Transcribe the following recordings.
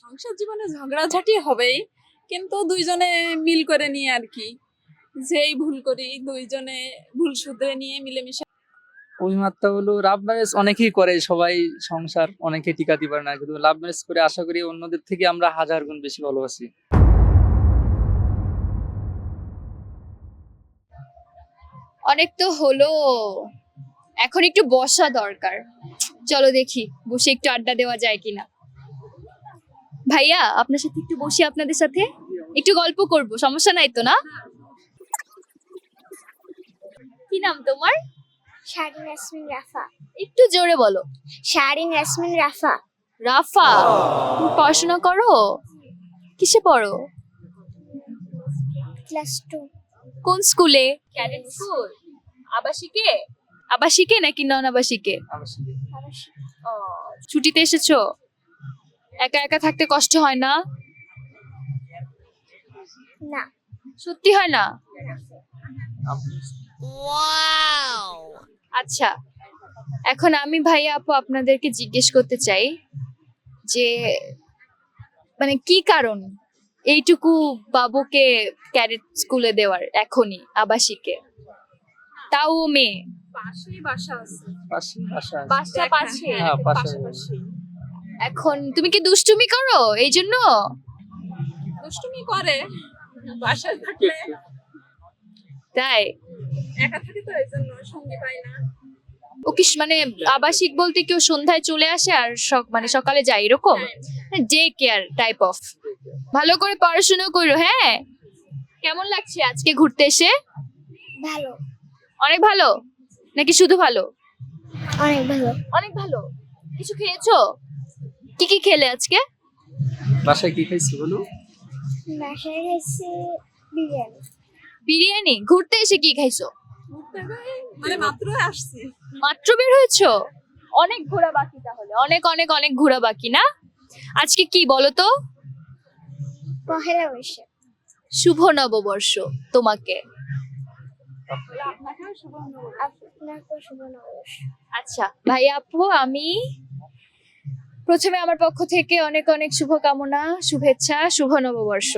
সংসার জীবনে ঝগড়াঝাটি হবেই কিন্তু দুইজনে মিল করে নিয়ে আর কি। যেই ভুল করি দুইজনে ভুল শুধরে নিয়ে মিলেমিশে। অভিমাত্রা হলো লাভ ম্যারেজ অনেকেই করে সবাই সংসার অনেকে টিকাতে পারে না কিন্তু লাভ ম্যারেজ করে আশা করি অন্যদের থেকে আমরা হাজার গুণ বেশি ভালোবাসি। অনেক তো হলো। এখন একটু বসা দরকার। চলো দেখি বসে একটু আড্ডা দেওয়া যায় কিনা। ভাইয়া আপনার সাথে একটু বসি আপনাদের সাথে। একটু গল্প করব সমস্যা নাই তো না? কি নাম তোমার? শারিন ইয়াসমিন রাফা। একটু জোরে বলো। শারিন ইয়াসমিন রাফা। রাফা তুমি পড়াশোনা করো? কিসে পড়ো? Class two. কোন স্কুলে? Cadet school. আবাসিকে? আবাসিকে নাকি নন আবাসিকে? ছুটিতে এসেছ? একা একা থাকতে কষ্ট হয় না? না। সত্যি হয় না? আচ্ছা এখন আমি ভাইয়া আপু আপনাদেরকে জিজ্ঞেস করতে চাই যে মানে কি কারণ এইটুকু বাবুকে ক্যারেট স্কুলে দেওয়ার এখনই আবাসিকে? তাও মেয়ে? পাশেই বাসা আছে। পাশে বাসা বাসা পাশে। হ্যাঁ, পাশে। এখন তুমি কি দুষ্টুমি করো? এই জন্য? দুষ্টুমি করে বাসায় থাকলে। তাই? একা থাকি তো এই জন্য সঙ্গী পাই না। ও কি মানে আবাসিক বলতে কেউ সন্ধ্যায় চলে আসে আর মানে সকালে যায় এরকম? Day care type of. ভালো করে পড়াশোনা করো হ্যাঁ? কেমন লাগছে আজকে ঘুরতে এসে? ভালো। অনেক ভালো? নাকি শুধু ভালো? অনেক ভালো। অনেক ভালো। কিছু খেয়েছো? কি কি খেলে আজকে? বাসায় কি খাইছি বলো? বাসায় গেছি বিরিয়ানি। বিরিয়ানি? ঘুরতে এসে কি খাইছো? ঘুরতে মানে মাত্র আসছি। মাত্র বের হয়েছো? অনেক ঘোরা বাকি তাহলে। অনেক অনেক অনেক ঘোরা বাকি না? আজকে কি বলো তো? পহেলা বৈশাখ। শুভ নববর্ষ তোমাকে। আপনাকেও শুভ নববর্ষ। আপনাকে শুভ নববর্ষ আচ্ছা ভাই আপু আমি প্রথমে আমার পক্ষ থেকে অনেক অনেক শুভকামনা শুভেচ্ছা শুভ নববর্ষ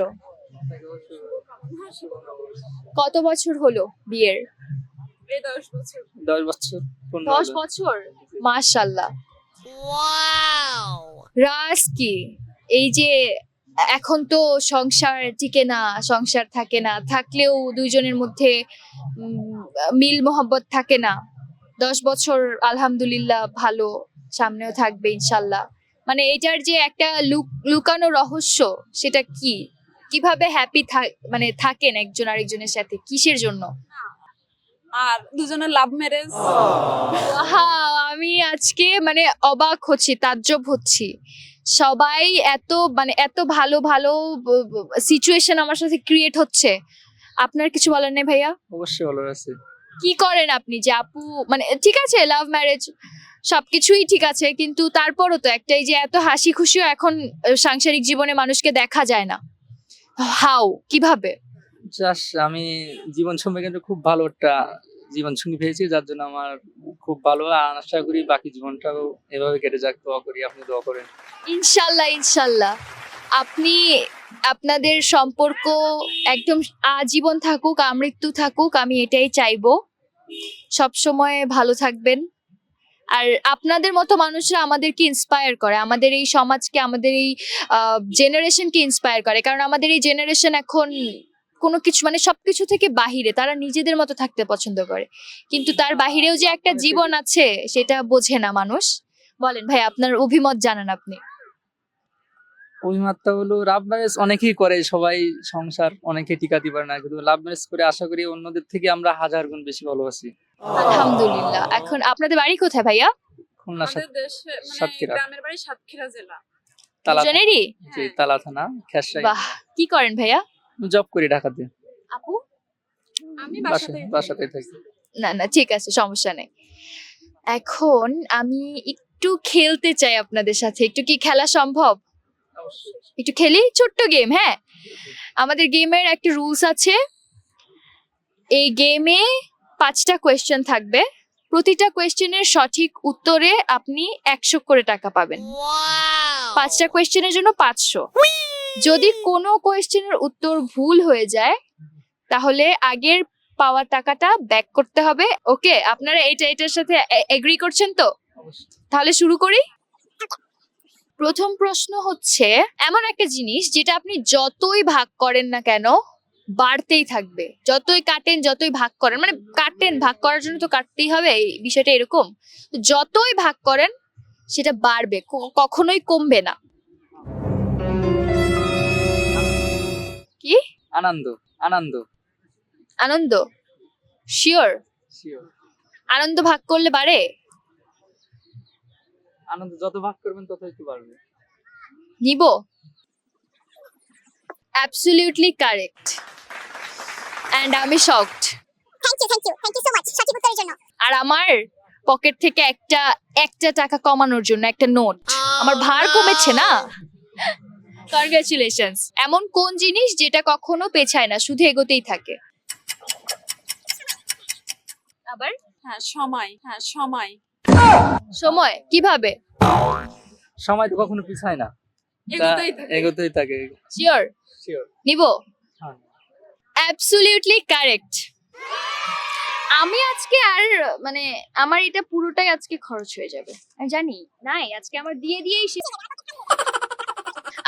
শুভ নববর্ষ। কত বছর হলো বিয়ের? দশ বছর। দশ মাশাল্লাহ রাস কি? এই যে এখন তো সংসার টিকে না সংসার থাকে না থাকলেও দুইজনের মধ্যে উম, মিল মোহব্বত থাকে না। দশ বছর আলহামদুলিল্লাহ ভালো সামনেও থাকবে ইনশাল্লাহ মানে এটার যে একটা লুক- লুকানো রহস্য সেটা কি? কীভাবে হ্যাপি মানে থাকেন একজন আরেকজনের সাথে? কিসের জন্য? আর দুজনের লাভ ম্যারেজ হ্যাঁ আমি আজকে মানে অবাক হচ্ছি তাজ্জব হচ্ছি। সবাই এত মানে এত ভালো ভালো সিচুয়েশন আমার সাথে ক্রিয়েট হচ্ছে। আপনার কিছু বলার নেই ভাইয়া? অবশ্যই ভালো আছে। কি করেন আপনি যে আপু মানে ঠিক আছে লাভ ম্যারেজ সবকিছুই ঠিক আছে কিন্তু তারপরও তো একটাই যে এত হাসি খুশিও এখন সাংসারিক জীবনে মানুষকে দেখা যায় না। হাউ কীভাবে? জাস্ট আমি জীবন সঙ্গে কিন্তু খুব ভালো একটা জীবন সঙ্গী পেয়েছি যার জন্য আমার খুব ভালো আর আশা করি বাকি জীবনটাও এভাবে কেটে যাক দোয়া করি আপনি দোয়া করেন। ইনশাল্লাহ ইনশাল্লাহ। আপনি আপনাদের সম্পর্ক একদম আজীবন থাকুক আমৃত্যু থাকুক আমি এটাই চাইব। সব সময় ভালো থাকবেন। আর আপনাদের মতো মানুষরা আমাদেরকে ইন্সপায়ার করে আমাদের এই সমাজকে আমাদের এই জেনারেশনকে ইন্সপায়ার করে। কারণ আমাদের এই জেনারেশন এখন কোনো কিছু মানে সবকিছু থেকে বাহিরে তারা নিজেদের মতো থাকতে পছন্দ করে। কিন্তু তার বাহিরেও যে একটা জীবন আছে সেটা বোঝে না মানুষ। বলেন ভাই আপনার অভিমত জানান আপনি। অভিমাত্রা হলো লাভ ম্যারেজ অনেকেই করে সবাই সংসার অনেকে টিকাতে পারে না। কিন্তু লাভ ম্যারেজ করে আশা করি অন্যদের থেকে আমরা হাজার গুণ বেশি ভালোবাসি। আলহামদুলিল্লাহ। এখন আপনাদের বাড়ি কোথায় ভাইয়া? খুলনা মানে সাতক্ষীরা। গ্রামের বাড়ি সাতক্ষীরা জেলা। তালা দুজনেরই? জি তালা থানা খেসরাই। বাহ কি করেন ভাইয়া? জব করি ঢাকাতে। আপু? আমি বাসাতেই থাকি। না না ঠিক আছে সমস্যা নেই। এখন আমি একটু খেলতে চাই আপনাদের সাথে। একটু কি খেলা সম্ভব? একটু খেলি? ছোট্ট গেম হ্যাঁ? আমাদের গেমের একটা রুলস আছে। এই গেমে পাঁচটা কোয়েশ্চেন থাকবে। প্রতিটা কোয়েশ্চেনের সঠিক উত্তরে আপনি একশো করে টাকা পাবেন। পাঁচটা কোয়েশ্চেনের জন্য পাঁচশো। যদি কোনো কোয়েশ্চেনের উত্তর ভুল হয়ে যায় তাহলে আগের পাওয়া টাকাটা ব্যাক করতে হবে। ওকে আপনারা এইটা এটার সাথে এগ্রি করছেন তো? তাহলে শুরু করি। প্রথম প্রশ্ন হচ্ছে এমন একটা জিনিস যেটা আপনি যতই ভাগ করেন না কেন বাড়তেই থাকবে। যতই কাটেন যতই ভাগ করেন মানে কাটেন ভাগ করার জন্য তো কাটতেই হবে এই বিষয়টা এরকম। যতই ভাগ করেন সেটা বাড়বে কখনোই কমবে না। কি? আনন্দ আনন্দ। আনন্দ? শিওর আনন্দ ভাগ করলে বাড়ে? আনন্দ যত ভাগ করবেন তত একটু বাড়বে। নিব? অ্যাবসলিউটলি কারেক্ট অ্যান্ড আমি shocked thank you thank you thank you so much সঠিক উত্তরের জন্য। আর আমার পকেট থেকে একটা একটা টাকা কমানোর জন্য একটা নোট আমার ভার কমেছে না? কনগ্রাচুলেশনস এমন কোন জিনিস যেটা কখনো পেছায় না শুধু এগোতেই থাকে? আবার? হ্যাঁ সময়। হ্যাঁ সময়। সময় কীভাবে? সময় তো কখনো পিছায় না। এগোতেই থাকে। শিওর শিওর নিব? হ্যাঁ। অ্যাবসলিউটলি কারেক্ট আমি আজকে আর মানে আমার এটা পুরোটাই আজকে খরচ হয়ে যাবে। আমি জানি নাই আজকে আমার দিয়ে দিয়েই শেষ।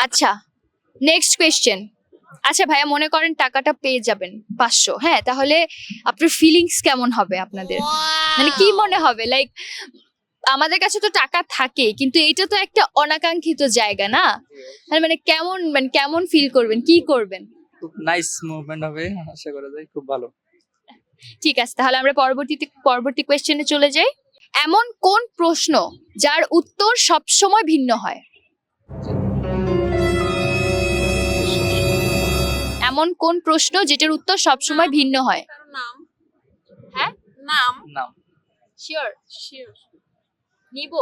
আচ্ছা নেক্সট কোয়েশ্চেন আচ্ছা ভাইয়া মনে করেন টাকাটা পেয়ে যাবেন পাঁচশো। হ্যাঁ তাহলে আপনার ফিলিংস কেমন হবে আপনাদের? মানে কি মনে হবে? লাইক আমাদের কাছে তো টাকা থাকে কিন্তু এইটা তো একটা অনাকাঙ্ক্ষিত জায়গা না? তাহলে মানে কেমন মানে কেমন ফিল করবেন? কি করবেন? খুব নাইস মুভমেন্ট হবে আশা করা যায় খুব ভালো। ঠিক আছে তাহলে আমরা পরবর্তীতে পরবর্তী কোয়েশ্চেনে চলে যাই। এমন কোন প্রশ্ন যার উত্তর সব সময় ভিন্ন হয়? এমন কোন প্রশ্ন যেটার উত্তর সব সময় ভিন্ন হয়? নাম। হ্যাঁ? নাম। নাম। শিওর শিওর নিব?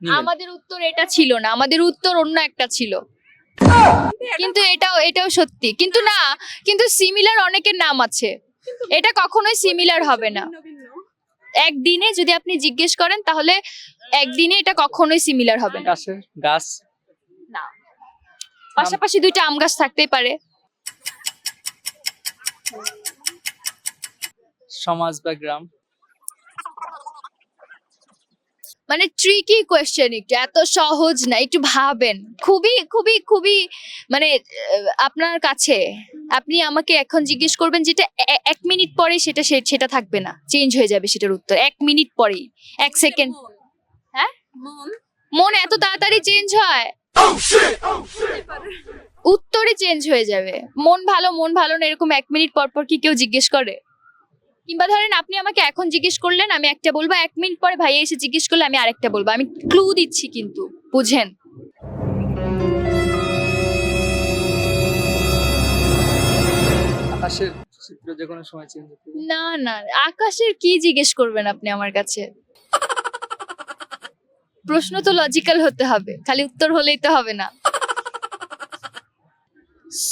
আমাদের উত্তর এটা ছিল না আমাদের উত্তর অন্য একটা ছিল। কিন্তু এটাও এটাও সত্যি। কিন্তু না কিন্তু সিমিলার অনেকের নাম আছে। এটা কখনোই সিমিলার হবে না। একদিনে যদি আপনি জিজ্ঞেস করেন তাহলে একদিনে এটা কখনোই সিমিলার হবে না। গাছের গাছ। না। পাশাপাশি দুইটা আম গাছ থাকতেই পারে। সমাজ বা গ্রাম। মানে ট্রিকি কোয়েশ্চেন একটু এত সহজ না একটু ভাবেন। খুবই খুবই খুবই মানে আপনার কাছে আপনি আমাকে এখন জিজ্ঞেস করবেন যেটা এক মিনিট পরে সেটা সেটা থাকবে না চেঞ্জ হয়ে যাবে সেটার উত্তর এক মিনিট পরেই এক সেকেন্ড হ্যাঁ? মন। মন এত তাড়াতাড়ি চেঞ্জ হয়? উত্তরে চেঞ্জ হয়ে যাবে। মন ভালো মন ভালো না এরকম এক মিনিট পর পর কি কেউ জিজ্ঞেস করে? কিংবা ধরেন আপনি আমাকে এখন জিজ্ঞেস করলেন আমি একটা বলব এক মিনিট পরে ভাইয়া এসে জিজ্ঞেস করলে আমি আরেকটা বলব। আমি ক্লু দিচ্ছি কিন্তু বুঝেন? আকাশের চিত্র যে কোনো সময় চেঞ্জ না না আকাশের কি জিজ্ঞেস করবেন আপনি আমার কাছে? প্রশ্ন তো লজিক্যাল হতে হবে খালি উত্তর হলেই তো হবে না।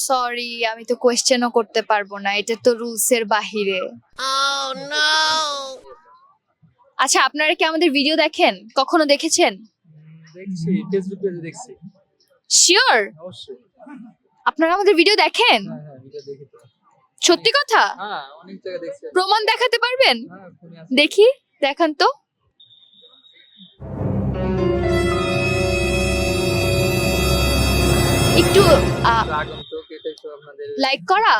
সরি আমি তো কোয়েশ্চেনও করতে পারব না। এটা তো রুলস এর বাহিরে। আচ্ছা আপনারা কি আমাদের ভিডিও দেখেন? কখনো দেখেছেন? দেখছি ফেসবুক দেখছি। শিওর আপনারা আমাদের ভিডিও দেখেন? হ্যাঁ হ্যাঁ ভিডিও দেখি তো। সত্যি কথা? হ্যাঁ অনেক জায়গায় দেখছি। প্রমাণ দেখাতে পারবেন? দেখি দেখান তো। একটু লাইক করা?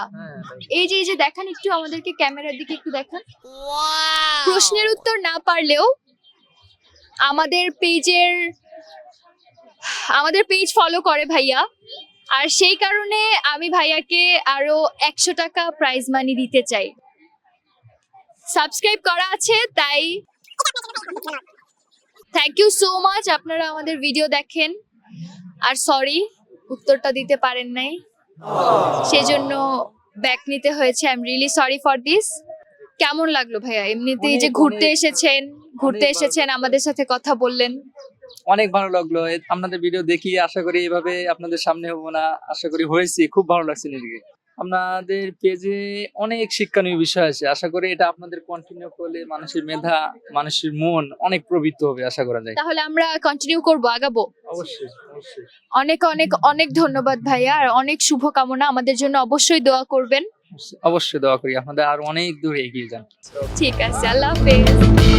এই যে এই যে দেখান একটু আমাদেরকে ক্যামেরার দিকে একটু দেখান। প্রশ্নের উত্তর না পারলেও আমাদের পেজের আমাদের পেজ ফলো করে ভাইয়া। আর সেই কারণে আমি ভাইয়াকে আরও একশো টাকা প্রাইজ মানি দিতে চাই। সাবস্ক্রাইব করা আছে তাই থ্যাংক ইউ সো মাচ আপনারা আমাদের ভিডিও দেখেন। আর সরি উত্তরটা দিতে পারেন নাই। সেজন্য ব্যাক নিতে হয়েছে। I am really sorry for this কেমন লাগল ভাইয়া? এমনিতেই যে ঘুরতে এসেছেন ঘুরতে এসেছেন আমাদের সাথে কথা বললেন। অনেক ভালো লাগল। আপনাদের ভিডিও দেখি আশা করি এভাবে আপনাদের সামনে হব না। আশা করি হয়েছি। খুব ভালো লাগছে নিজেকে। আপনাদের পেজে অনেক শিক্ষণীয় বিষয় আছে। আশা করি এটা আপনাদের কন্টিনিউ করলে মানুষের মেধা মানুষের মন অনেক প্রবৃত্ত হবে আশা করা যায়। তাহলে আমরা কন্টিনিউ করব আগাবো? অবশ্যই অবশ্যই। অনেক অনেক অনেক ধন্যবাদ ভাইয়া আর অনেক শুভকামনা। আমাদের জন্য অবশ্যই দোয়া করবেন। অবশ্যই দোয়া করি। আপনাদের আর অনেক দূর এগিয়ে যান। ঠিক আছে আল্লাহ হাফেজ।